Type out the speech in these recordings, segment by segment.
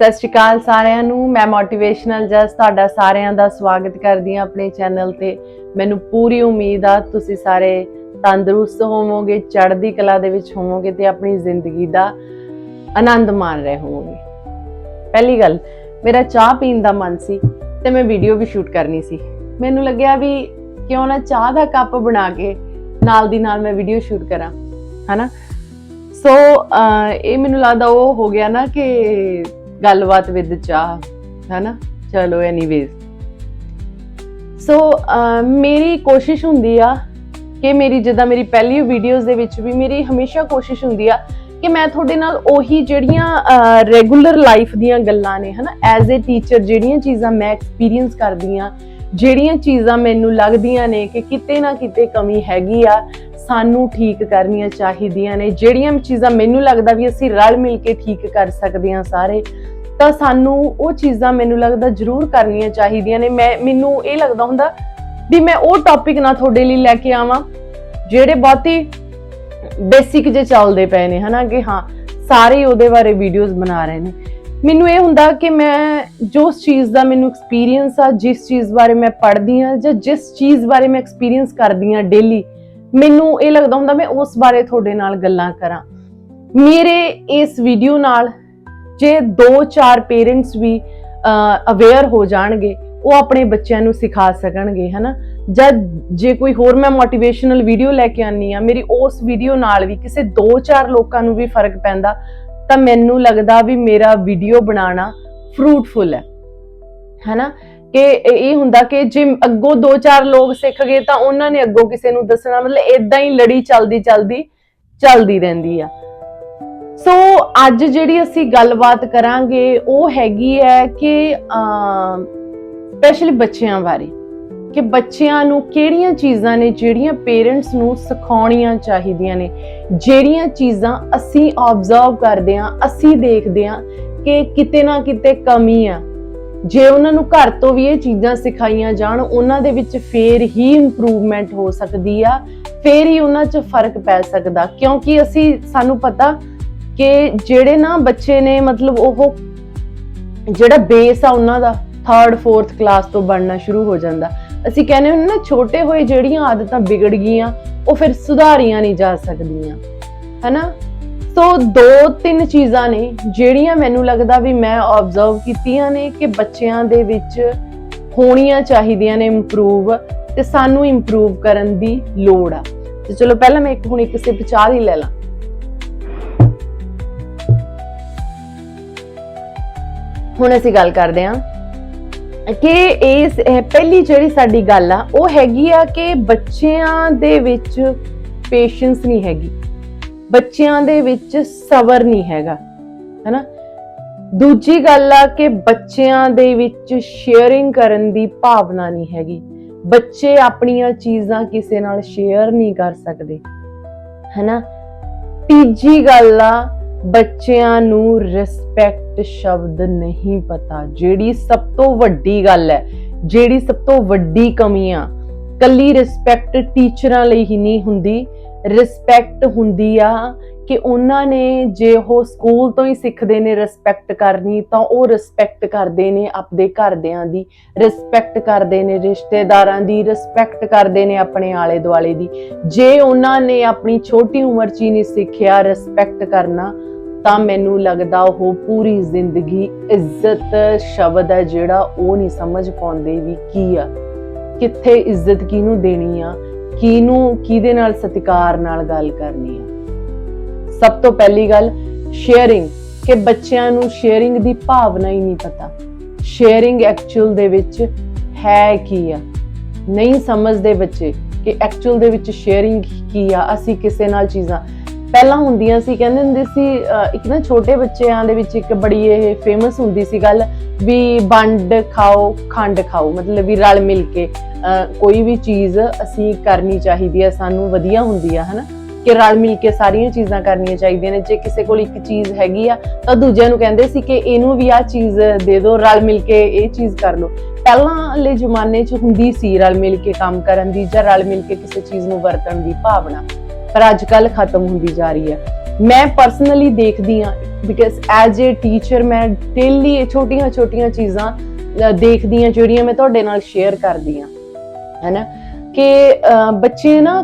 ਸਤਿ ਸ਼੍ਰੀ ਅਕਾਲ ਸਾਰਿਆਂ ਨੂੰ। ਮੈਂ ਮੋਟੀਵੇਸ਼ਨਲ ਜਸ ਤੁਹਾਡਾ ਸਾਰਿਆਂ ਦਾ ਸਵਾਗਤ ਕਰਦੀ ਹਾਂ ਆਪਣੇ ਚੈਨਲ ਤੇ। ਮੈਨੂੰ ਪੂਰੀ ਉਮੀਦ ਆ ਤੁਸੀਂ ਸਾਰੇ ਤੰਦਰੁਸਤ ਹੋਵੋਗੇ, ਚੜ੍ਹਦੀ ਕਲਾ ਦੇ ਵਿੱਚ ਹੋਵੋਗੇ ਤੇ ਆਪਣੀ ਜ਼ਿੰਦਗੀ ਦਾ ਆਨੰਦ ਮਾਣ ਰਹੇ ਹੋਵੋਗੇ। ਪਹਿਲੀ ਗੱਲ, ਮੇਰਾ ਚਾਹ ਪੀਣ ਦਾ ਮਨ ਸੀ ਤੇ ਮੈਂ ਵੀਡੀਓ ਵੀ ਸ਼ੂਟ ਕਰਨੀ ਸੀ। ਮੈਨੂੰ ਲੱਗਿਆ ਵੀ ਕਿਉਂ ਨਾ ਚਾਹ ਦਾ ਕੱਪ ਬਣਾ ਕੇ ਨਾਲ ਦੀ ਨਾਲ ਮੈਂ ਵੀਡੀਓ ਸ਼ੂਟ ਕਰਾਂ, ਹਨਾ? ਸੋ ਇਹ ਮੈਨੂੰ ਲੱਗਦਾ ਉਹ ਹੋ ਗਿਆ ਨਾ ਕਿ ਗੱਲਬਾਤ ਵਿਦ ਚਾਹ, ਹੈਨਾ? ਚਲੋ ਐਨੀਵੇਜ਼ ਸੋ ਮੇਰੀ ਕੋਸ਼ਿਸ਼ ਹੁੰਦੀ ਆ ਕਿ ਮੇਰੀ, ਜਿੱਦਾਂ ਮੇਰੀ ਪਹਿਲੀ ਵੀਡੀਓਜ਼ ਦੇ ਵਿੱਚ ਵੀ ਮੇਰੀ ਹਮੇਸ਼ਾ ਕੋਸ਼ਿਸ਼ ਹੁੰਦੀ ਆ ਕਿ ਮੈਂ ਤੁਹਾਡੇ ਨਾਲ ਉਹੀ ਜਿਹੜੀਆਂ ਰੈਗੂਲਰ ਲਾਈਫ ਦੀਆਂ ਗੱਲਾਂ ਨੇ, ਹਨਾ? ਐਜ਼ ਅ ਟੀਚਰ ਜਿਹੜੀਆਂ ਚੀਜ਼ਾਂ ਮੈਂ ਐਕਸਪੀਰੀਅੰਸ ਕਰਦੀ ਆ, ਜਿਹੜੀਆਂ ਚੀਜ਼ਾਂ ਮੈਨੂੰ ਲੱਗਦੀਆਂ ਨੇ ਕਿ ਕਿਤੇ ਨਾ ਕਿਤੇ ਕਮੀ ਹੈਗੀ ਆ, ਸਾਨੂੰ ਠੀਕ ਕਰਨੀਆਂ ਚਾਹੀਦੀਆਂ ਨੇ, ਜਿਹੜੀਆਂ ਚੀਜ਼ਾਂ ਮੈਨੂੰ ਲੱਗਦਾ ਵੀ ਅਸੀਂ ਰਲ ਮਿਲ ਕੇ ਠੀਕ ਕਰ ਸਕਦੇ ਹਾਂ ਸਾਰੇ ਤਾਂ ਸਾਨੂੰ ਉਹ ਚੀਜ਼ਾਂ ਮੈਨੂੰ ਲੱਗਦਾ ਜ਼ਰੂਰ ਕਰਨੀਆਂ ਚਾਹੀਦੀਆਂ ਨੇ। ਮੈਂ ਮੈਨੂੰ ਇਹ ਲੱਗਦਾ ਹੁੰਦਾ ਵੀ ਮੈਂ ਉਹ ਟੌਪਿਕ ਨਾ ਤੁਹਾਡੇ ਲਈ ਲੈ ਕੇ ਆਵਾਂ, ਜਿਹੜੇ ਬਹੁਤੀ ਬੇਸਿਕ ਜੇ ਚੱਲਦੇ ਪਏ ਨੇ, ਹਨਾ ਕਿ ਹਾਂ, ਸਾਰੇ ਉਹਦੇ ਬਾਰੇ ਵੀਡੀਓਜ਼ ਬਣਾ ਰਹੇ ਨੇ। ਮੈਨੂੰ ਇਹ ਹੁੰਦਾ ਕਿ ਮੈਂ ਜੋ ਚੀਜ਼ ਦਾ ਮੈਨੂੰ ਐਕਸਪੀਰੀਅੰਸ ਆ, ਜਿਸ ਚੀਜ਼ ਬਾਰੇ ਮੈਂ ਪੜ੍ਹਦੀ ਆ ਜਾਂ ਜਿਸ ਚੀਜ਼ ਬਾਰੇ ਮੈਂ ਐਕਸਪੀਰੀਅੰਸ ਕਰਦੀ ਆ ਡੇਲੀ ਮੈਨੂੰ ਇਹ ਲੱਗਦਾ ਹੁੰਦਾ ਮੈਂ ਉਸ ਬਾਰੇ ਤੁਹਾਡੇ ਨਾਲ ਗੱਲਾਂ ਕਰਾਂ। ਮੇਰੇ ਇਸ ਵੀਡੀਓ ਨਾਲ ਜੇ 2-4 ਪੇਰੈਂਟਸ ਵੀ ਅਵੇਅਰ ਹੋ ਜਾਣਗੇ, ਉਹ ਆਪਣੇ ਬੱਚਿਆਂ ਨੂੰ ਸਿਖਾ ਸਕਣਗੇ, ਹਨਾ? ਜਦ ਜੇ ਕੋਈ ਹੋਰ ਮੈਂ ਮੋਟੀਵੇਸ਼ਨਲ ਵੀਡੀਓ ਲੈ ਕੇ ਆਨੀ ਆ ਮੇਰੀ ਉਸ ਵੀਡੀਓ ਨਾਲ ਵੀ ਕਿਸੇ 2-4 ਲੋਕਾਂ ਨੂੰ ਵੀ ਫ਼ਰਕ ਪੈਂਦਾ, ਤਾਂ ਮੈਨੂੰ ਲੱਗਦਾ ਵੀ ਮੇਰਾ ਵੀਡੀਓ ਬਣਾਉਣਾ ਫਰੂਟਫੁਲ ਹੈ। ਹਨਾ? ਕਿ ਇਹ ਹੁੰਦਾ ਕਿ ਜੇ ਅੱਗੋਂ 2-4 ਲੋਕ ਸਿੱਖ ਗਏ, ਤਾਂ ਉਹਨਾਂ ਨੇ ਅੱਗੋਂ ਕਿਸੇ ਨੂੰ ਦੱਸਣਾ, ਮਤਲਬ ਇਦਾਂ ਹੀ ਲੜੀ ਚੱਲਦੀ ਚੱਲਦੀ ਚੱਲਦੀ ਰਹਿੰਦੀ ਆ। ਸੋ ਅੱਜ ਜਿਹੜੀ ਅਸੀਂ ਗੱਲਬਾਤ ਕਰਾਂਗੇ, ਉਹ ਹੈਗੀ ਹੈ ਕਿ ਸਪੈਸ਼ਲੀ ਬੱਚਿਆਂ ਬਾਰੇ। ਕਿ ਬੱਚਿਆਂ ਨੂੰ ਕਿਹੜੀਆਂ ਚੀਜ਼ਾਂ ਨੇ ਜਿਹੜੀਆਂ ਪੇਰੈਂਟਸ ਨੂੰ ਸਿਖਾਉਣੀਆਂ ਚਾਹੀਦੀਆਂ ਨੇ। ਜਿਹੜੀਆਂ ਚੀਜ਼ਾਂ ਅਸੀਂ ਆਬਜ਼ਰਵ ਕਰਦੇ ਹਾਂ, ਅਸੀਂ ਦੇਖਦੇ ਹਾਂ ਕਿ ਕਿਤੇ ਨਾ ਕਿਤੇ ਕਮੀ ਆ। ਜੇ ਉਹਨਾਂ ਨੂੰ ਘਰ ਤੋਂ ਵੀ ਇਹ ਚੀਜ਼ਾਂ ਸਿਖਾਈਆਂ ਜਾਣ, ਉਹਨਾਂ ਦੇ ਵਿੱਚ ਫੇਰ ਹੀ ਇੰਪਰੂਵਮੈਂਟ ਹੋ ਸਕਦੀ ਆ, ਫੇਰ ਹੀ ਉਹਨਾਂ 'ਚ ਫ਼ਰਕ ਪੈ ਸਕਦਾ। ਕਿਉਂਕਿ ਅਸੀਂ, ਸਾਨੂੰ ਪਤਾ ਕਿ ਜਿਹੜੇ ਨਾ ਬੱਚੇ ਨੇ, ਮਤਲਬ ਉਹ ਜਿਹੜਾ ਬੇਸ ਆ ਉਹਨਾਂ ਦਾ 3rd 4th ਕਲਾਸ ਤੋਂ ਬਣਨਾ ਸ਼ੁਰੂ ਹੋ ਜਾਂਦਾ। ਅਸੀਂ ਕਹਿੰਦੇ ਹੁੰਦੇ ਨਾ, ਛੋਟੇ ਹੋਏ ਜਿਹੜੀਆਂ ਆਦਤਾਂ ਵਿਗੜ ਗਈਆਂ, ਉਹ ਫਿਰ ਸੁਧਾਰੀਆਂ ਨਹੀਂ ਜਾ ਸਕਦੀਆਂ। ਹੈਨਾ? ਸੋ ਦੋ ਤਿੰਨ ਚੀਜ਼ਾਂ ਨੇ, ਜਿਹੜੀਆਂ ਮੈਨੂੰ ਲੱਗਦਾ ਵੀ ਮੈਂ ਆਬਜ਼ਰਵ ਕੀਤੀਆਂ ਨੇ ਕਿ ਬੱਚਿਆਂ ਦੇ ਵਿੱਚ ਹੋਣੀਆਂ ਚਾਹੀਦੀਆਂ ਨੇ ਇੰਪਰੂਵ ਤੇ ਸਾਨੂੰ ਇੰਪਰੂਵ ਕਰਨ ਦੀ ਲੋੜ ਆ। ਤੇ ਚਲੋ, ਪਹਿਲਾਂ ਮੈਂ ਇੱਕ ਹੁਣ ਇੱਕ ਸਿਪ ਚਾਹ ਹੀ ਲੈ ਲਾਂ। ਹੁਣ ਅਸੀਂ ਗੱਲ ਕਰਦੇ ਹਾਂ ਕਿ ਇਸ ਪਹਿਲੀ ਜਿਹੜੀ ਸਾਡੀ ਗੱਲ ਆ, ਉਹ ਹੈਗੀ ਆ ਕਿ ਬੱਚਿਆਂ ਦੇ ਵਿੱਚ ਪੇਸ਼ੈਂਸ ਨਹੀਂ ਹੈਗੀ। ਬੱਚਿਆਂ ਦੇ ਵਿੱਚ ਸਬਰ ਨਹੀਂ ਹੈਗਾ, ਹੈਨਾ? ਦੂਜੀ ਗੱਲ ਆ ਕਿ ਬੱਚਿਆਂ ਦੇ ਵਿੱਚ ਸ਼ੇਅਰਿੰਗ ਕਰਨ ਦੀ ਭਾਵਨਾ ਨਹੀਂ ਹੈਗੀ। ਬੱਚੇ ਆਪਣੀਆਂ ਚੀਜ਼ਾਂ ਕਿਸੇ ਨਾਲ ਸ਼ੇਅਰ ਨਹੀਂ ਕਰ ਸਕਦੇ, ਹੈਨਾ? ਤੀਜੀ ਗੱਲ ਆ ਬੱਚਿਆਂ ਨੂੰ ਰਿਸਪੈਕਟ ਸ਼ਬਦ ਨਹੀਂ ਪਤਾ। ਜਿਹੜੀ ਸਭ ਤੋਂ ਵੱਡੀ ਗੱਲ ਹੈ, ਜਿਹੜੀ ਸਭ ਤੋਂ ਵੱਡੀ ਕਮੀ ਆ, ਕੱਲੀ ਰਿਸਪੈਕਟ ਟੀਚਰਾਂ ਲਈ ਹੀ ਨਹੀਂ ਹੁੰਦੀ। ਰਿਸਪੈਕਟ ਹੁੰਦੀ ਆ ਕਿ ਉਹਨਾਂ ਨੇ ਜੇ ਉਹ ਸਕੂਲ ਤੋਂ ਹੀ ਸਿੱਖਦੇ ਨੇ ਰਿਸਪੈਕਟ ਕਰਨੀ, ਤਾਂ ਉਹ ਰਿਸਪੈਕਟ ਕਰਦੇ ਨੇ ਆਪਦੇ ਘਰਦਿਆਂ ਦੀ। ਰਿਸਪੈਕਟ ਕਰਦੇ ਨੇ ਰਿਸ਼ਤੇਦਾਰਾਂ ਦੀ ਰਿਸਪੈਕਟ ਕਰਦੇ ਨੇ ਆਪਣੇ ਆਲੇ ਦੁਆਲੇ ਦੀ। ਜੇ ਉਹਨਾਂ ਨੇ ਆਪਣੀ ਛੋਟੀ ਉਮਰ 'ਚ ਹੀ ਨਹੀਂ ਸਿੱਖਿਆ ਰਿਸਪੈਕਟ ਕਰਨਾ ਤਾਂ ਮੈਨੂੰ ਲੱਗਦਾ ਉਹ ਪੂਰੀ ਜ਼ਿੰਦਗੀ ਇੱਜ਼ਤ ਸ਼ਬਦ ਹੈ ਜਿਹੜਾ ਉਹ ਨਹੀਂ ਸਮਝ ਪਾਉਂਦੇ ਵੀ ਕੀ ਆ। ਕਿੱਥੇ ਇੱਜ਼ਤ ਕਿਹਨੂੰ ਦੇਣੀ ਆ, ਕਿਹਨੂੰ, ਕਿਹਦੇ ਨਾਲ ਸਤਿਕਾਰ ਨਾਲ ਗੱਲ ਕਰਨੀ ਆ। ਸਭ ਤੋਂ ਪਹਿਲੀ ਗੱਲ ਸ਼ੇਅਰਿੰਗ ਕਿ ਬੱਚਿਆਂ ਨੂੰ ਸ਼ੇਅਰਿੰਗ ਦੀ ਭਾਵਨਾ ਹੀ ਨਹੀਂ ਪਤਾ। ਸ਼ੇਅਰਿੰਗ ਐਕਚੁਅਲ ਦੇ ਵਿੱਚ ਹੈ ਕੀ ਆ। ਨਹੀਂ ਸਮਝਦੇ ਬੱਚੇ ਕਿ ਐਕਚੁਅਲ ਦੇ ਵਿੱਚ ਸ਼ੇਅਰਿੰਗ ਕੀ ਆ, ਅਸੀਂ ਕਿਸੇ ਨਾਲ ਚੀਜ਼ਾਂ ਪਹਿਲਾਂ ਹੁੰਦੀਆਂ ਸੀ, ਕਹਿੰਦੇ ਹੁੰਦੇ ਸੀ ਇੱਕ ਨਾ ਛੋਟੇ ਬੱਚਿਆਂ ਦੇ ਵਿੱਚ ਇੱਕ ਬੜੀ ਇਹ ਫੇਮਸ ਹੁੰਦੀ ਸੀ ਗੱਲ ਵੀ ਵੰਡ ਖਾਓ, ਖੰਡ ਖਾਓ, ਮਤਲਬ ਵੀ ਰਲ ਮਿਲ ਕੇ ਕੋਈ ਵੀ ਚੀਜ਼ ਅਸੀਂ ਕਰਨੀ ਚਾਹੀਦੀ ਹੈ ਸਾਨੂੰ ਵਧੀਆ ਹੁੰਦੀ ਆ, ਹਨਾ? ਕਿ ਰਲ ਮਿਲ ਕੇ ਸਾਰੀਆਂ ਚੀਜ਼ਾਂ ਕਰਨੀਆਂ ਚਾਹੀਦੀਆਂ ਨੇ, ਜੇ ਕਿਸੇ ਕੋਲ ਇੱਕ ਚੀਜ਼ ਹੈਗੀ ਆ, ਤਾਂ ਦੂਜਿਆਂ ਨੂੰ ਕਹਿੰਦੇ ਸੀ ਕਿ ਇਹਨੂੰ ਵੀ ਆ ਚੀਜ਼ ਦੇ ਦਿਓ, ਰਲ ਮਿਲ ਕੇ ਇਹ ਚੀਜ਼ ਕਰ ਲਓ। ਪਹਿਲਾਂ ਵਾਲੇ ਜ਼ਮਾਨੇ 'ਚ ਹੁੰਦੀ ਸੀ ਰਲ ਮਿਲ ਕੇ ਕੰਮ ਕਰਨ ਦੀ ਜਾਂ ਰਲ ਮਿਲ ਕੇ ਕਿਸੇ ਚੀਜ਼ ਨੂੰ ਵਰਤਣ ਦੀ ਭਾਵਨਾ। ਪਰ ਅੱਜ ਕੱਲ ਖਤਮ ਹੁੰਦੀ ਜਾ ਰਹੀ ਹੈ। ਮੈਂ ਪਰਸਨਲੀ ਦੇਖਦੀ ਆ ਬਿਕਾਜ਼ ਐਜ਼ ਅ ਟੀਚਰ ਮੈਂ ਡੇਲੀ ਇਹ ਛੋਟੀਆਂ-ਛੋਟੀਆਂ ਚੀਜ਼ਾਂ ਦੇਖਦੀ ਹਾਂ, ਜਿਹੜੀਆਂ ਮੈਂ ਤੁਹਾਡੇ ਨਾਲ ਸ਼ੇਅਰ ਕਰਦੀ ਹਾਂ। ਹੈਨਾ? ਕਿ ਬੱਚੇ ਨਾ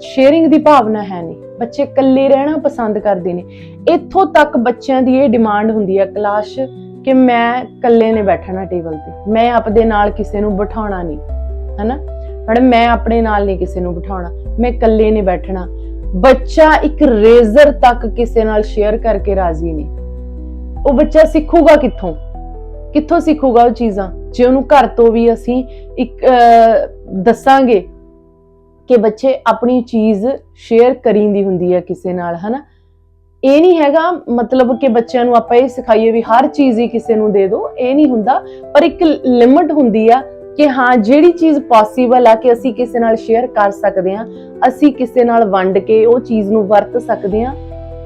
ਸ਼ੇਅਰਿੰਗ ਦੀ ਭਾਵਨਾ ਹੈ ਨਹੀਂ। ਬੱਚੇ ਇਕੱਲੇ ਰਹਿਣਾ ਪਸੰਦ ਕਰਦੇ ਨੇ। ਇੱਥੋਂ ਤੱਕ ਬੱਚਿਆਂ ਦੀ ਇਹ ਡਿਮਾਂਡ ਹੁੰਦੀ ਹੈ ਕਲਾਸ ਕਿ ਮੈਂ ਇਕੱਲੇ ਨੇ ਬੈਠਣਾ ਟੇਬਲ ਤੇ। ਮੈਂ ਆਪਦੇ ਨਾਲ ਕਿਸੇ ਨੂੰ ਬਿਠਾਉਣਾ ਨਹੀਂ। ਹੈਨਾ? ਮੈਡਮ ਮੈਂ ਆਪਣੇ ਨਾਲ ਨਹੀਂ ਕਿਸੇ ਨੂੰ ਬਿਠਾਉਣਾ, ਮੈਂ ਇਕੱਲੇ ਨਹੀਂ ਬੈਠਣਾ। ਬੱਚਾ ਇੱਕ ਰੇਜ਼ਰ ਤੱਕ ਕਿਸੇ ਨਾਲ ਸ਼ੇਅਰ ਕਰਕੇ ਰਾਜ਼ੀ ਨਹੀਂ। ਉਹ ਬੱਚਾ ਸਿੱਖੂਗਾ ਕਿੱਥੋਂ? ਕਿੱਥੋਂ ਸਿੱਖੂਗਾ ਉਹ ਚੀਜ਼ਾਂ? ਜੇ ਉਹਨੂੰ ਘਰ ਤੋਂ ਵੀ ਅਸੀਂ ਇੱਕ ਦੱਸਾਂਗੇ ਕਿ ਬੱਚੇ ਆਪਣੀ ਚੀਜ਼ ਸ਼ੇਅਰ ਕਰੀਂਦੀ ਹੁੰਦੀ ਹੈ ਕਿਸੇ ਨਾਲ, ਹਨਾ? ਇਹ ਨਹੀਂ ਹੈਗਾ ਮਤਲਬ ਕਿ ਬੱਚਿਆਂ ਨੂੰ ਆਪਾਂ ਇਹ ਸਿਖਾਈਏ ਵੀ ਹਰ ਚੀਜ਼ ਹੀ ਕਿਸੇ ਨੂੰ ਦੇ ਦਿਓ, ਇਹ ਨਹੀਂ ਹੁੰਦਾ। ਪਰ ਇੱਕ ਲਿਮਟ ਹੁੰਦੀ ਆ ਕਿ ਹਾਂ, ਜਿਹੜੀ ਚੀਜ਼ ਪੋਸੀਬਲ ਆ ਕਿ ਅਸੀਂ ਕਿਸੇ ਨਾਲ ਸ਼ੇਅਰ ਕਰ ਸਕਦੇ ਹਾਂ, ਅਸੀਂ ਕਿਸੇ ਨਾਲ ਵੰਡ ਕੇ ਉਹ ਚੀਜ਼ ਨੂੰ ਵਰਤ ਸਕਦੇ ਹਾਂ,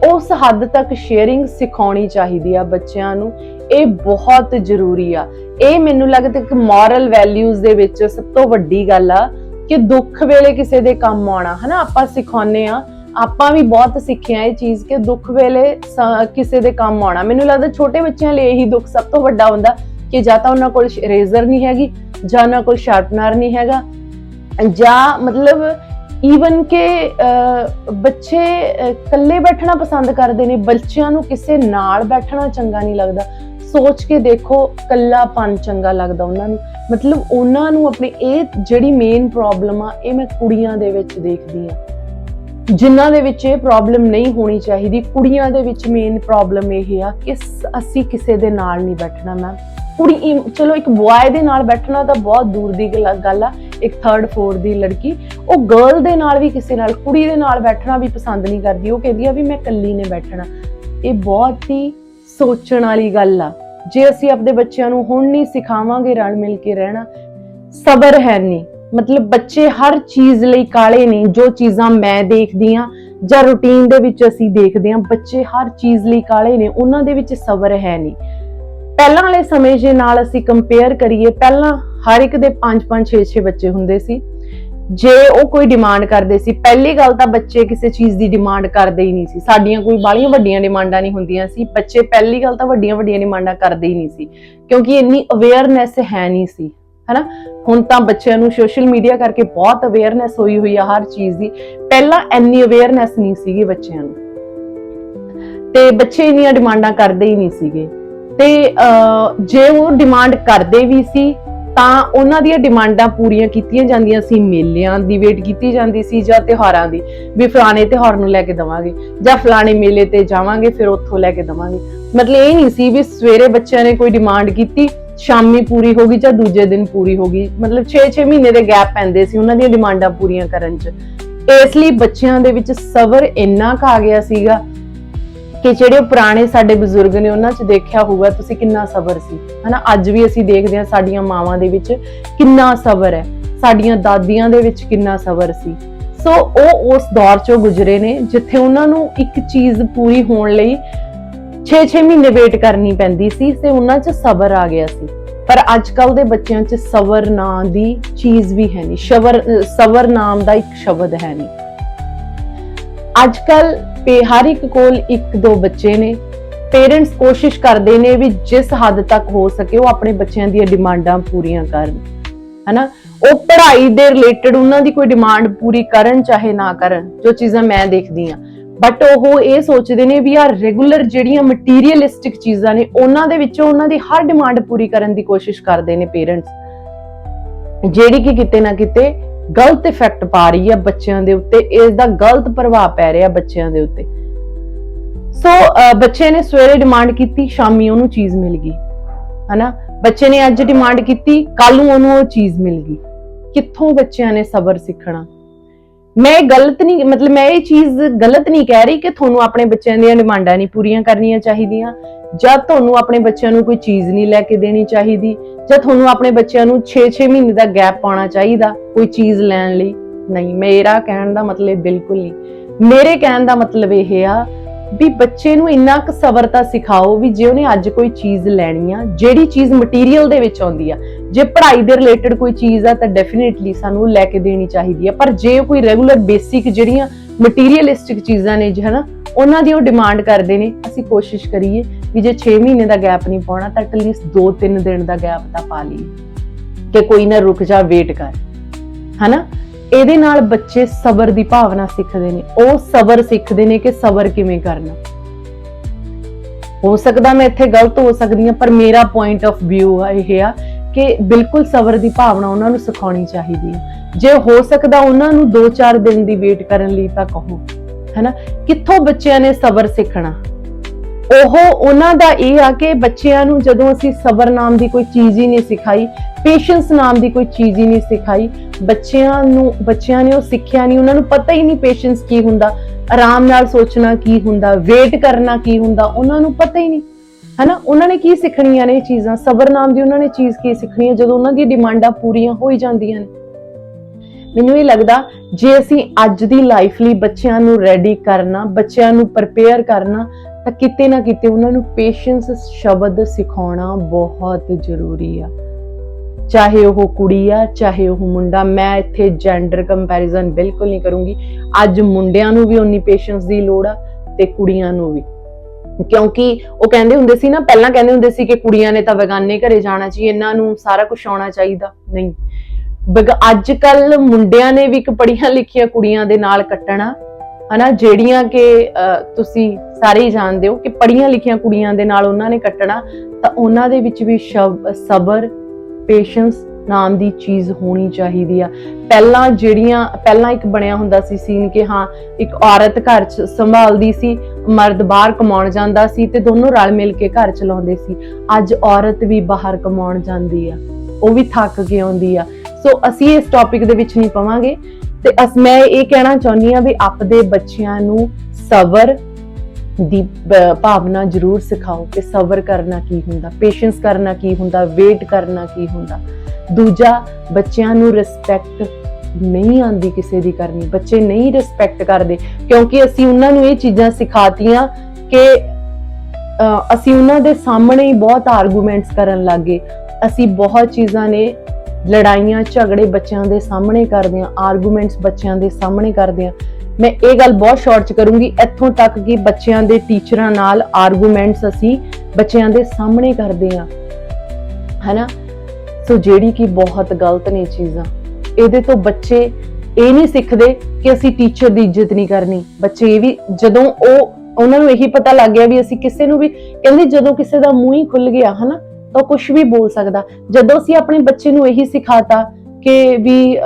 ਉਸ ਹੱਦ ਤੱਕ ਸ਼ੇਅਰਿੰਗ ਸਿਖਾਉਣੀ ਚਾਹੀਦੀ ਆ ਬੱਚਿਆਂ ਨੂੰ। ਇਹ ਬਹੁਤ ਜ਼ਰੂਰੀ ਆ। ਇਹ ਮੈਨੂੰ ਲੱਗਦਾ ਕਿ ਮੋਰਲ ਵੈਲਿਊਜ਼ ਦੇ ਵਿੱਚ ਸਭ ਤੋਂ ਵੱਡੀ ਗੱਲ ਆ ਕਿ ਦੁੱਖ ਵੇਲੇ ਕਿਸੇ ਦੇ ਕੰਮ ਆਉਣਾ, ਹਨਾ? ਆਪਾਂ ਸਿਖਾਉਨੇ ਆ ਆਪਾਂ ਵੀ ਬਹੁਤ ਸਿੱਖਿਆ ਇਹ ਚੀਜ਼ ਕਿ ਦੁੱਖ ਵੇਲੇ ਕਿਸੇ ਦੇ ਕੰਮ ਆਉਣਾ। ਮੈਨੂੰ ਲੱਗਦਾ ਛੋਟੇ ਬੱਚਿਆਂ ਲਈ ਇਹੀ ਦੁੱਖ ਸਭ ਤੋਂ ਵੱਡਾ ਹੁੰਦਾ। ਕਿ ਜਾਂ ਤਾਂ ਉਹਨਾਂ ਕੋਲ ਰੇਜ਼ਰ ਨਹੀਂ ਹੈਗੀ ਜਾਂ ਉਹਨਾਂ ਕੋਲ ਸ਼ਾਰਪਨਰ ਨਹੀਂ ਹੈਗਾ। ਜਾਂ ਮਤਲਬ ਈਵਨ ਕਿ ਅਹ, ਬੱਚੇ ਇਕੱਲੇ ਬੈਠਣਾ ਪਸੰਦ ਕਰਦੇ ਨੇ ਬੱਚਿਆਂ ਨੂੰ ਕਿਸੇ ਨਾਲ ਬੈਠਣਾ ਚੰਗਾ ਨਹੀਂ ਲੱਗਦਾ। ਸੋਚ ਕੇ ਦੇਖੋ ਇਕੱਲਾਪਨ ਚੰਗਾ ਲੱਗਦਾ ਉਹਨਾਂ ਨੂੰ। ਮਤਲਬ ਉਹਨਾਂ ਨੂੰ ਆਪਣੇ ਇਹ ਜਿਹੜੀ ਮੇਨ ਪ੍ਰੋਬਲਮ ਆ ਇਹ ਮੈਂ ਕੁੜੀਆਂ ਦੇ ਵਿੱਚ ਦੇਖਦੀ ਆ ਜਿਨ੍ਹਾਂ ਦੇ ਵਿੱਚ ਇਹ ਪ੍ਰੋਬਲਮ ਨਹੀਂ ਹੋਣੀ ਚਾਹੀਦੀ ਕੁੜੀਆਂ ਦੇ ਵਿੱਚ ਮੇਨ ਪ੍ਰੋਬਲਮ ਇਹ ਆ ਕਿ ਅਸੀਂ ਕਿਸੇ ਦੇ ਨਾਲ ਨਹੀਂ ਬੈਠਣਾ ਮੈਮ ਕੁੜੀ ਚਲੋ ਇੱਕ ਬੁਆਏ ਦੇ ਨਾਲ ਬੈਠਣਾ ਤਾਂ ਬਹੁਤ ਦੂਰ ਦੀ ਗੱਲ ਗੱਲ ਆ। ਇੱਕ ਥਰਡ ਫੋਰਥ ਦੀ ਲੜਕੀ, ਉਹ ਗਰਲ ਦੇ ਨਾਲ ਵੀ ਕਿਸੇ ਨਾਲ, ਕੁੜੀ ਦੇ ਨਾਲ ਬੈਠਣਾ ਵੀ ਪਸੰਦ ਨਹੀਂ ਕਰਦੀ। ਉਹ ਕਹਿੰਦੀ ਆ ਵੀ ਮੈਂ ਇਕੱਲੀ ਨੇ ਬੈਠਣਾ। ਇਹ ਬਹੁਤ ਹੀ ਸੋਚਣ ਵਾਲੀ ਗੱਲ ਆ। ਜੇ ਅਸੀਂ ਆਪਣੇ ਬੱਚਿਆਂ ਨੂੰ ਹੁਣ ਨਹੀਂ ਸਿਖਾਵਾਂਗੇ ਰਲ ਮਿਲ ਕੇ ਰਹਿਣਾ, ਸਬਰ ਹੈ ਨਹੀਂ। ਮਤਲਬ ਬੱਚੇ ਹਰ ਚੀਜ਼ ਲਈ ਕਾਲੇ ਨੇ, ਜੋ ਚੀਜ਼ਾਂ ਮੈਂ ਦੇਖਦੀ ਆ ਜਾਂ ਰੁਟੀਨ ਦੇ ਵਿੱਚ ਅਸੀਂ ਦੇਖਦੇ ਆ ਬੱਚੇ ਹਰ ਚੀਜ਼ ਲਈ ਕਾਲੇ ਨੇ, ਉਹਨਾਂ ਦੇ ਵਿੱਚ ਸਬਰ ਹੈ ਨਹੀਂ। ਪਹਿਲਾਂ ਵਾਲੇ ਸਮੇਂ ਜੇ ਨਾਲ ਅਸੀਂ ਕੰਪੇਅਰ ਕਰੀਏ, ਪਹਿਲਾਂ ਹਰ ਇੱਕ ਦੇ 5 5 6 6 ਬੱਚੇ ਹੁੰਦੇ ਸੀ। ਜੇ ਉਹ ਕੋਈ ਡਿਮਾਂਡ ਕਰਦੇ ਸੀ, ਪਹਿਲੀ ਗੱਲ ਤਾਂ ਬੱਚੇ ਕਿਸੇ ਚੀਜ਼ ਦੀ ਡਿਮਾਂਡ ਕਰਦੇ ਹੀ ਨਹੀਂ ਸੀ। ਸਾਡੀਆਂ ਕੋਈ ਬਾਲੀਆਂ ਵੱਡੀਆਂ ਡਿਮਾਂਡਾਂ ਨਹੀਂ ਹੁੰਦੀਆਂ ਸੀ। ਬੱਚੇ ਪਹਿਲੀ ਗੱਲ ਤਾਂ ਵੱਡੀਆਂ ਵੱਡੀਆਂ ਡਿਮਾਂਡਾਂ ਕਰਦੇ ਹੀ ਨਹੀਂ ਸੀ। ਕਿਉਂਕਿ ਇੰਨੀ ਅਵੇਅਰਨੈਸ ਹੈ ਨਹੀਂ ਸੀ, ਹੈਨਾ? ਹੁਣ ਤਾਂ ਬੱਚਿਆਂ ਨੂੰ ਸੋਸ਼ਲ ਮੀਡੀਆ ਕਰਕੇ ਬਹੁਤ ਅਵੇਅਰਨੈਸ ਹੋਈ ਹੋਈ ਆ ਹਰ ਚੀਜ਼ ਦੀ। ਪਹਿਲਾਂ ਇੰਨੀ ਅਵੇਅਰਨੈਸ ਨਹੀਂ ਸੀਗੀ ਬੱਚਿਆਂ ਨੂੰ। ਤੇ ਬੱਚੇ ਇੰਨੀਆਂ ਡਿਮਾਂਡਾਂ ਕਰਦੇ ਹੀ ਨਹੀਂ ਸੀਗੇ। ਤੇ ਜੇ ਉਹ ਡਿਮਾਂਡ ਕਰਦੇ ਵੀ ਸੀ, ਤਾਂ ਉਹਨਾਂ ਦੀਆਂ ਡਿਮਾਂਡਾਂ ਪੂਰੀਆਂ ਕੀਤੀਆਂ ਜਾਂਦੀਆਂ ਸੀ। ਮੇਲਿਆਂ ਦੀ ਵੇਟ ਕੀਤੀ ਜਾਂਦੀ ਸੀ ਜਾਂ ਤਿਉਹਾਰਾਂ ਦੀ। ਵੀ ਫਲਾਣੇ ਤਿਉਹਾਰ ਨੂੰ ਲੈ ਕੇ ਦਵਾਂਗੇ ਜਾਂ ਫਲਾਣੇ ਮੇਲੇ ਤੇ ਜਾਵਾਂਗੇ, ਫਿਰ ਉੱਥੋਂ ਲੈ ਕੇ ਦਵਾਂਗੇ। ਮਤਲਬ ਇਹ ਨਹੀਂ ਸੀ ਵੀ ਸਵੇਰੇ ਬੱਚਿਆਂ ਨੇ ਕੋਈ ਡਿਮਾਂਡ ਕੀਤੀ, ਸ਼ਾਮੀ ਪੂਰੀ ਹੋ ਗਈ ਜਾਂ ਦੂਜੇ ਦਿਨ ਪੂਰੀ ਹੋ ਗਈ। ਮਤਲਬ 6-6 ਮਹੀਨੇ ਦੇ ਗੈਪ ਪੈਂਦੇ ਸੀ ਉਹਨਾਂ ਦੀਆਂ ਡਿਮਾਂਡਾਂ ਪੂਰੀਆਂ ਕਰਨ 'ਚ। ਇਸ ਲਈ ਬੱਚਿਆਂ ਦੇ ਵਿੱਚ ਸਬਰ ਇੰਨਾ ਕੁ ਆ ਗਿਆ ਸੀਗਾ ਕਿ ਜਿਹੜੇ ਉਹ ਪੁਰਾਣੇ ਸਾਡੇ ਬਜ਼ੁਰਗ ਨੇ ਉਹਨਾਂ 'ਚ ਦੇਖਿਆ ਹੋਊਗਾ, ਤੁਸੀਂ ਕਿੰਨਾ ਸਬਰ ਸੀ। ਹਨਾ, ਅੱਜ ਵੀ ਅਸੀਂ ਦੇਖਦੇ ਹਾਂ ਸਾਡੀਆਂ ਮਾਵਾਂ ਦੇ ਵਿੱਚ ਕਿੰਨਾ ਸਬਰ ਹੈ। ਸਾਡੀਆਂ ਦਾਦੀਆਂ ਦੇ ਵਿੱਚ ਕਿੰਨਾ ਸਬਰ ਸੀ। ਸੋ ਉਹ ਉਸ ਦੌਰ 'ਚੋਂ ਗੁਜ਼ਰੇ ਨੇ, ਜਿੱਥੇ ਉਹਨਾਂ ਨੂੰ ਇੱਕ ਚੀਜ਼ ਪੂਰੀ ਹੋਣ ਲਈ 6-6 ਮਹੀਨੇ ਵੇਟ ਕਰਨੀ ਪੈਂਦੀ ਸੀ ਤੇ ਉਹਨਾਂ 'ਚ ਸਬਰ ਆ ਗਿਆ ਸੀ। ਪਰ ਅੱਜ ਕੱਲ ਦੇ ਬੱਚਿਆਂ 'ਚ ਸਬਰ ਨਾਂ ਦੀ ਚੀਜ਼ ਵੀ ਹੈ ਨਹੀਂ। ਸ਼ਬਰ, ਸਬਰ ਨਾਮ ਦਾ ਇੱਕ ਸ਼ਬਦ ਹੈ ਨਹੀਂ। ਅੱਜ ਕੱਲ ਪੇ ਹਰ ਇੱਕ ਕੋਲ ਇੱਕ ਦੋ ਬੱਚੇ ਨੇ। ਪੇਰੈਂਟਸ ਕੋਸ਼ਿਸ਼ ਕਰਦੇ ਨੇ ਵੀ ਜਿਸ ਹੱਦ ਤੱਕ ਹੋ ਸਕੇ ਉਹ ਆਪਣੇ ਬੱਚਿਆਂ ਦੀਆਂ ਡਿਮਾਂਡਾਂ ਪੂਰੀਆਂ ਕਰਨ। ਹਨਾ? ਉਹ ਪੜ੍ਹਾਈ ਦੇ ਰਿਲੇਟਡ ਉਹਨਾਂ ਦੀ ਕੋਈ ਡਿਮਾਂਡ ਪੂਰੀ ਕਰਨ ਚਾਹੇ ਨਾ ਕਰਨ, ਜੋ ਚੀਜ਼ਾਂ ਮੈਂ ਦੇਖਦੀ ਆ ਬਟ ਉਹ ਇਹ ਸੋਚਦੇ ਨੇ ਵੀ ਆ ਰੈਗੂਲਰ ਜਿਹੜੀਆਂ ਮਟੀਰੀਅਲਿਸਟਿਕ ਚੀਜ਼ਾਂ ਨੇ, ਉਹਨਾਂ ਦੇ ਵਿੱਚੋਂ ਉਹਨਾਂ ਦੀ ਹਰ ਡਿਮਾਂਡ ਪੂਰੀ ਕਰਨ ਦੀ ਕੋਸ਼ਿਸ਼ ਕਰਦੇ ਨੇ ਪੇਰੈਂਟਸ ਜਿਹੜੀ ਕਿ ਕਿਤੇ ਨਾ ਕਿਤੇ ਗਲਤ ਇਫੈਕਟ ਪਾ ਰਹੀ ਹੈ ਬੱਚਿਆਂ ਦੇ ਉੱਤੇ ਇਸ ਦਾ ਗਲਤ ਪ੍ਰਭਾਵ ਪੈ ਰਿਹਾ ਬੱਚਿਆਂ ਦੇ ਉੱਤੇ। ਸੋ ਅਹ, ਬੱਚੇ ਨੇ ਸਵੇਰੇ ਡਿਮਾਂਡ ਕੀਤੀ ਸ਼ਾਮੀ ਉਹਨੂੰ ਚੀਜ਼ ਮਿਲ ਗਈ। ਹਨਾ? ਬੱਚੇ ਨੇ ਅੱਜ ਡਿਮਾਂਡ ਕੀਤੀ ਕੱਲ ਨੂੰ ਉਹਨੂੰ ਉਹ ਚੀਜ਼ ਮਿਲ ਗਈ। ਕਿੱਥੋਂ ਬੱਚਿਆਂ ਨੇ ਸਬਰ ਸਿੱਖਣਾ? ਮੈਂ ਇਹ ਗਲਤ ਨਹੀਂ, ਮਤਲਬ ਮੈਂ ਇਹ ਚੀਜ਼ ਗਲਤ ਨਹੀਂ ਕਹਿ ਰਹੀ ਕਿ ਤੁਹਾਨੂੰ ਆਪਣੇ ਬੱਚਿਆਂ ਦੀਆਂ ਡਿਮਾਂਡਾਂ ਨਹੀਂ ਪੂਰੀਆਂ ਕਰਨੀਆਂ ਚਾਹੀਦੀਆਂ, ਜਾਂ ਤੁਹਾਨੂੰ ਆਪਣੇ ਬੱਚਿਆਂ ਨੂੰ ਕੋਈ ਚੀਜ਼ ਨਹੀਂ ਲੈ ਕੇ ਦੇਣੀ ਚਾਹੀਦੀ, ਜਾਂ ਤੁਹਾਨੂੰ ਆਪਣੇ ਬੱਚਿਆਂ ਨੂੰ 6-6 ਮਹੀਨੇ ਦਾ ਗੈਪ ਪਾਉਣਾ ਚਾਹੀਦਾ, ਕੋਈ ਚੀਜ਼ ਲੈਣ ਲਈ। ਨਹੀਂ, ਮੇਰਾ ਕਹਿਣ ਦਾ ਮਤਲਬ ਬਿਲਕੁਲ ਨਹੀਂ। ਮੇਰੇ ਕਹਿਣ ਦਾ ਮਤਲਬ ਇਹ ਆ ਵੀ ਬੱਚੇ ਨੂੰ ਇੰਨਾ ਕੁ ਸਬਰਤਾ ਸਿਖਾਓ ਵੀ ਜੇ ਉਹਨੇ ਅੱਜ ਕੋਈ ਚੀਜ਼ ਲੈਣੀ ਆ, ਜਿਹੜੀ ਚੀਜ਼ ਮਟੀਰੀਅਲ ਦੇ ਵਿੱਚ ਆਉਂਦੀ ਆ ਜੇ ਪੜ੍ਹਾਈ ਦੇ ਰਿਲੇਟਡ ਕੋਈ ਚੀਜ਼ ਆ, ਤਾਂ ਡੈਫੀਨਿਟਲੀ ਸਾਨੂੰ ਲੈ ਕੇ ਦੇਣੀ ਚਾਹੀਦੀ ਹੈ ਪਰ ਜੇ ਕੋਈ ਰੈਗੂਲਰ ਬੇਸਿਕ ਜਿਹੜੀਆਂ ਮਟੀਰੀਅਲਿਸਟਿਕ ਚੀਜ਼ਾਂ ਨੇ ਜੀ ਉਹਨਾਂ ਦੀ ਉਹ ਡਿਮਾਂਡ ਕਰਦੇ ਨੇ, ਅਸੀਂ ਕੋਸ਼ਿਸ਼ ਕਰੀਏ ਵੀ ਜੇ 6 ਮਹੀਨੇ ਦਾ ਗੈਪ ਨਹੀਂ ਪਾਉਣਾ, ਤਾਂ ਐਟਲੀਸਟ 2-3 ਦਿਨ ਦਾ ਗੈਪ ਤਾਂ ਪਾ ਲਈਏ। ਕਿ ਕੋਈ ਨਾ ਰੁਕ ਜਾ ਵੇਟ ਕਰ। ਹਨਾ, ਇਹਦੇ ਨਾਲ ਬੱਚੇ ਸਬਰ ਦੀ ਭਾਵਨਾ ਸਿੱਖਦੇ ਨੇ। ਉਹ ਸਬਰ ਸਿੱਖਦੇ ਨੇ ਕਿ ਸਬਰ ਕਿਵੇਂ ਕਰਨਾ। ਹੋ ਸਕਦਾ ਮੈਂ ਇੱਥੇ ਗਲਤ ਹੋ ਸਕਦੀ ਹਾਂ, ਪਰ ਮੇਰਾ ਪੁਆਇੰਟ ਆਫ View ਇਹ ਆ ਕਿ ਬਿਲਕੁਲ ਸਬਰ ਦੀ ਭਾਵਨਾ ਉਹਨਾਂ ਨੂੰ ਸਿਖਾਉਣੀ ਚਾਹੀਦੀ ਹੈ। ਜੇ ਹੋ ਸਕਦਾ ਉਹਨਾਂ ਨੂੰ 2-4 ਦਿਨ ਦੀ ਵੇਟ ਕਰਨ ਲਈ ਤਾਂ ਕਹੋ, ਹੈਨਾ? ਕਿੱਥੋਂ ਬੱਚਿਆਂ ਨੇ ਸਬਰ ਸਿੱਖਣਾ? ਉਹ ਉਹਨਾਂ ਦਾ ਇਹ ਆ ਕਿ ਬੱਚਿਆਂ ਨੂੰ ਜਦੋਂ ਅਸੀਂ ਸਬਰ ਨਾਮ ਦੀ ਕੋਈ ਚੀਜ਼ ਹੀ ਨਹੀਂ ਸਿਖਾਈ ਪੇਸ਼ੈਂਸ ਨਾਮ ਦੀ ਕੋਈ ਚੀਜ਼ ਹੀ ਨਹੀਂ ਸਿਖਾਈ, ਬੱਚਿਆਂ ਨੂੰ, ਬੱਚਿਆਂ ਨੇ ਉਹ ਸਿੱਖਿਆ ਨਹੀਂ, ਉਹਨਾਂ ਨੂੰ ਪਤਾ ਹੀ ਨਹੀਂ ਪੇਸ਼ੈਂਸ ਕੀ ਹੁੰਦਾ, ਆਰਾਮ ਨਾਲ ਸੋਚਣਾ ਕੀ ਹੁੰਦਾ ਵੇਟ ਕਰਨਾ ਕੀ ਹੁੰਦਾ, ਉਹਨਾਂ ਨੂੰ ਪਤਾ ਹੀ ਨਹੀਂ। ਹਨਾ? ਉਹਨਾਂ ਨੇ ਕੀ ਸਿੱਖਣੀਆਂ ਨੇ ਇਹ ਚੀਜ਼ਾਂ? ਸਬਰ ਨਾਮ ਦੀ ਉਹਨਾਂ ਨੇ ਚੀਜ਼ ਕੀ ਸਿੱਖਣੀ ਹੈ? ਜਦੋਂ ਉਹਨਾਂ ਦੀਆਂ ਡਿਮਾਂਡਾਂ ਪੂਰੀਆਂ ਹੋ ਜਾਂਦੀਆਂ ਨੇ। ਮੈਨੂੰ ਇਹ ਲੱਗਦਾ, ਜੇ ਅਸੀਂ ਅੱਜ ਦੀ ਲਾਈਫ ਲਈ ਬੱਚਿਆਂ ਨੂੰ ਰੈਡੀ ਕਰਨਾ, ਬੱਚਿਆਂ ਨੂੰ ਪ੍ਰਪੇਅਰ ਕਰਨਾ, ਤਾਂ ਕਿਤੇ ਨਾ ਕਿਤੇ ਉਹਨਾਂ ਨੂੰ ਪੇਸ਼ੈਂਸ ਸ਼ਬਦ ਸਿਖਾਉਣਾ ਬਹੁਤ ਜ਼ਰੂਰੀ ਆ। ਚਾਹੇ ਉਹ ਕੁੜੀ ਆ, ਚਾਹੇ ਉਹ ਮੁੰਡਾ, ਮੈਂ ਇੱਥੇ ਜੈਂਡਰ ਕੰਪੈਰੀਜ਼ਨ ਬਿਲਕੁਲ ਨਹੀਂ ਕਰੂੰਗੀ। ਅੱਜ ਮੁੰਡਿਆਂ ਨੂੰ ਵੀ ਉਨੀ ਪੇਸ਼ੈਂਸ ਦੀ ਲੋੜ ਆ ਤੇ ਕੁੜੀਆਂ ਨੂੰ ਵੀ। ਕਿਉਂਕਿ ਉਹ ਕਹਿੰਦੇ ਹੁੰਦੇ ਸੀ ਨਾ, ਪਹਿਲਾਂ ਕਹਿੰਦੇ ਹੁੰਦੇ ਸੀ ਕਿ ਕੁੜੀਆਂ ਨੇ ਤਾਂ ਬਗਾਨੇ ਘਰੇ ਜਾਣਾ ਚਾਹੀਏ ਇਹਨਾਂ ਨੂੰ ਸਾਰਾ ਕੁਝ ਆਉਣਾ ਚਾਹੀਦਾ। ਨਹੀਂ। ਅੱਜ ਕੱਲ ਮੁੰਡਿਆਂ ਨੇ ਵੀ ਇੱਕ ਪੜੀਆਂ ਲਿਖੀਆਂ ਕੁੜੀਆਂ ਦੇ ਨਾਲ ਕੱਟਣਾ, ਹਨਾ, ਜਿਹੜੀਆਂ ਕਿ ਤੁਸੀਂ ਸਾਰੇ ਹੀ ਜਾਣਦੇ ਹੋ ਕਿ ਪੜੀਆਂ ਲਿਖੀਆਂ ਕੁੜੀਆਂ ਦੇ ਨਾਲ ਉਹਨਾਂ ਨੇ ਕੱਟਣਾ, ਤਾਂ ਉਹਨਾਂ ਦੇ ਵਿੱਚ ਵੀ ਸ਼ਬ- ਸਬਰ, ਪੇਸ਼ੈਂਸ ਨਾਮ ਦੀ ਚੀਜ਼ ਹੋਣੀ ਚਾਹੀਦੀ ਆ। ਪਹਿਲਾਂ ਜਿਹੜੀਆਂ, ਪਹਿਲਾਂ ਇੱਕ ਬਣਿਆ ਹੁੰਦਾ ਸੀ ਸੀਨ ਕਿ ਹਾਂ, ਇੱਕ ਔਰਤ ਘਰ ਚ ਸੰਭਾਲਦੀ ਸੀ ਮਰਦ ਬਾਹਰ ਕਮਾਉਣ ਜਾਂਦਾ ਸੀ ਤੇ ਦੋਨੋਂ ਰਲ ਮਿਲ ਕੇ ਘਰ ਚਲਾਉਂਦੇ ਸੀ। ਅੱਜ ਔਰਤ ਵੀ ਬਾਹਰ ਕਮਾਉਣ ਜਾਂਦੀ ਆ। ਉਹ ਵੀ ਥੱਕ ਕੇ ਆਉਂਦੀ ਆ। ਸੋ ਅਸੀਂ ਇਸ ਟੌਪਿਕ ਦੇ ਵਿੱਚ ਨਹੀਂ ਪਵਾਂਗੇ। ਤੇ ਅਸ, ਮੈਂ ਇਹ ਕਹਿਣਾ ਚਾਹੁੰਦੀ ਆ ਵੀ ਆਪਦੇ ਬੱਚਿਆਂ ਨੂੰ ਸਬਰ ਦੀ ਭਾਵਨਾ ਜ਼ਰੂਰ ਸਿਖਾਓ ਕਿ ਸਬਰ ਕਰਨਾ ਕੀ ਹੁੰਦਾ ਪੇਸ਼ੈਂਸ ਕਰਨਾ ਕੀ ਹੁੰਦਾ ਵੇਟ ਕਰਨਾ ਕੀ ਹੁੰਦਾ। ਦੂਜਾ, ਬੱਚਿਆਂ ਨੂੰ ਰਿਸਪੈਕਟ ਨਹੀਂ ਆਂਦੀ ਕਿਸੇ ਦੀ ਕਰਨੀ, ਬੱਚੇ ਨਹੀਂ ਰਿਸਪੈਕਟ ਕਰਦੇ, ਕਿਉਂਕਿ ਅਸੀਂ ਉਹਨਾਂ ਨੂੰ ਇਹ ਚੀਜ਼ਾਂ ਸਿਖਾਤੀਆਂ ਕਿ ਅਸੀਂ ਉਹਨਾਂ ਦੇ ਸਾਹਮਣੇ ਹੀ ਬਹੁਤ ਆਰਗੂਮੈਂਟਸ ਕਰਨ ਲੱਗੇ। ਅਸੀਂ ਬਹੁਤ ਚੀਜ਼ਾਂ ਨੇ ਲੜਾਈਆਂ, ਝਗੜੇ ਬੱਚਿਆਂ ਦੇ ਸਾਹਮਣੇ ਕਰਦੇ ਆ ਆਰਗੂਮੈਂਟਸ ਬੱਚਿਆਂ ਦੇ ਸਾਹਮਣੇ ਕਰਦੇ ਆ ਮੈਂ ਇਹ ਗੱਲ ਬਹੁਤ ਸ਼ਾਰਟ ਚ ਕਰੂੰਗੀ, ਇੱਥੋਂ ਤੱਕ ਕਿ ਬੱਚਿਆਂ ਦੇ ਟੀਚਰਾਂ ਨਾਲ ਆਰਗੂਮੈਂਟਸ ਅਸੀਂ ਬੱਚਿਆਂ ਦੇ ਸਾਹਮਣੇ ਕਰਦੇ ਆ। ਹਨਾ? ਸੋ ਜਿਹੜੀ ਕਿ ਬਹੁਤ ਗਲਤ ਨੇ ਚੀਜ਼ਾਂ। ਇਹਦੇ ਤੋਂ ਬੱਚੇ ਇਹ ਨਹੀਂ ਸਿੱਖਦੇ ਕਿ ਅਸੀਂ ਟੀਚਰ ਦੀ ਇੱਜ਼ਤ ਨਹੀਂ ਕਰਨੀ। ਬੱਚੇ ਇਹ ਵੀ ਜਦੋਂ ਉਹ, ਉਹਨਾਂ ਨੂੰ ਇਹੀ ਪਤਾ ਲੱਗ ਗਿਆ ਵੀ ਅਸੀਂ ਕਿਸੇ ਨੂੰ ਵੀ, ਕਹਿੰਦੇ ਜਦੋਂ ਕਿਸੇ ਦਾ ਮੂੰਹ ਹੀ ਖੁੱਲ ਗਿਆ, ਹਨਾ, ਤਾਂ ਕੁਝ ਵੀ ਬੋਲ ਸਕਦਾ। ਜਦੋਂ ਅਸੀਂ ਆਪਣੇ ਬੱਚੇ ਨੂੰ ਇਹੀ ਸਿਖਾਤਾ ਕਿ ਵੀ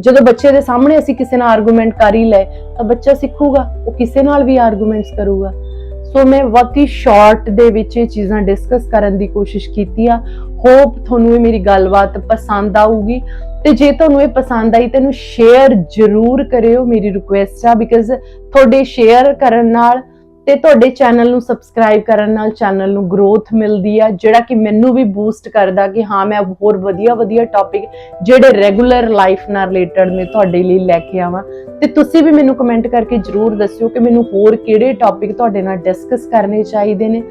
ਜਦੋਂ ਬੱਚੇ ਦੇ ਸਾਹਮਣੇ ਅਸੀਂ ਕਿਸੇ ਨਾਲ ਆਰਗੂਮੈਂਟ ਕਰ ਹੀ ਲਏ, ਤਾਂ ਬੱਚਾ ਸਿੱਖੂਗਾ, ਉਹ ਕਿਸੇ ਨਾਲ ਵੀ ਆਰਗੂਮੈਂਟਸ ਕਰੂਗਾ। ਸੋ ਮੈਂ ਵਾਕਈ ਸ਼ਾਰਟ ਦੇ ਵਿੱਚ ਇਹ ਚੀਜ਼ਾਂ ਡਿਸਕਸ ਕਰਨ ਦੀ ਕੋਸ਼ਿਸ਼ ਕੀਤੀ ਆ। ਹੋਪ ਤੁਹਾਨੂੰ ਇਹ ਮੇਰੀ ਗੱਲਬਾਤ ਪਸੰਦ ਆਊਗੀ। ਤੇ ਜੇ ਤੁਹਾਨੂੰ ਇਹ ਪਸੰਦ ਆਈ, ਤੈਨੂੰ ਸ਼ੇਅਰ ਜ਼ਰੂਰ ਕਰਿਓ ਮੇਰੀ ਰਿਕੁਐਸਟ ਆ ਬਿਕਾਜ਼ ਤੁਹਾਡੇ ਸ਼ੇਅਰ ਕਰਨ ਨਾਲ ਤੇ ਤੁਹਾਡੇ ਚੈਨਲ ਨੂੰ ਸਬਸਕ੍ਰਾਈਬ ਕਰਨ ਨਾਲ ਚੈਨਲ ਨੂੰ ਗਰੋਥ ਮਿਲਦੀ ਆ, ਜਿਹੜਾ ਕਿ ਮੈਨੂੰ ਵੀ ਬੂਸਟ ਕਰਦਾ ਕਿ ਹਾਂ, ਮੈਂ ਹੋਰ ਵਧੀਆ ਵਧੀਆ ਟੌਪਿਕ ਜਿਹੜੇ ਰੈਗੂਲਰ ਲਾਈਫ ਨਾਲ ਰਿਲੇਟਡ ਨੇ ਤੁਹਾਡੇ ਲਈ ਲੈ ਕੇ ਆਵਾਂ। ਤੇ ਤੁਸੀਂ ਵੀ ਮੈਨੂੰ ਕਮੈਂਟ ਕਰਕੇ ਜਰੂਰ ਦੱਸਿਓ ਕਿ ਮੈਨੂੰ ਹੋਰ ਕਿਹੜੇ ਟੌਪਿਕ ਤੁਹਾਡੇ ਨਾਲ ਡਿਸਕਸ ਕਰਨੇ ਚਾਹੀਦੇ ਨੇ।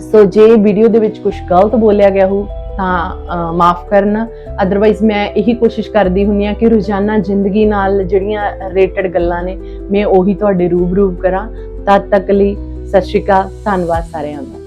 ਸੋ ਜੇ ਵੀਡੀਓ ਦੇ ਵਿੱਚ ਕੁਝ ਗਲਤ ਬੋਲਿਆ ਗਿਆ ਹੋ ਤਾਂ ਮਾਫ ਕਰਨਾ। ਅਦਰਵਾਈਜ਼ ਮੈਂ ਇਹੀ ਕੋਸ਼ਿਸ਼ ਕਰਦੀ ਹੁੰਨੀ ਆ ਕਿ ਰੋਜ਼ਾਨਾ ਜ਼ਿੰਦਗੀ ਨਾਲ ਜਿਹੜੀਆਂ ਰਿਲੇਟਡ ਗੱਲਾਂ ਨੇ, ਮੈਂ ਉਹੀ ਤੁਹਾਡੇ ਰੂਬਰੂ ਕਰਾਂ। ਤਦ ਤੱਕ ਲਈ ਸਤਿ ਸ਼੍ਰੀ ਅਕਾਲ, ਧੰਨਵਾਦ ਸਾਰਿਆਂ ਦਾ।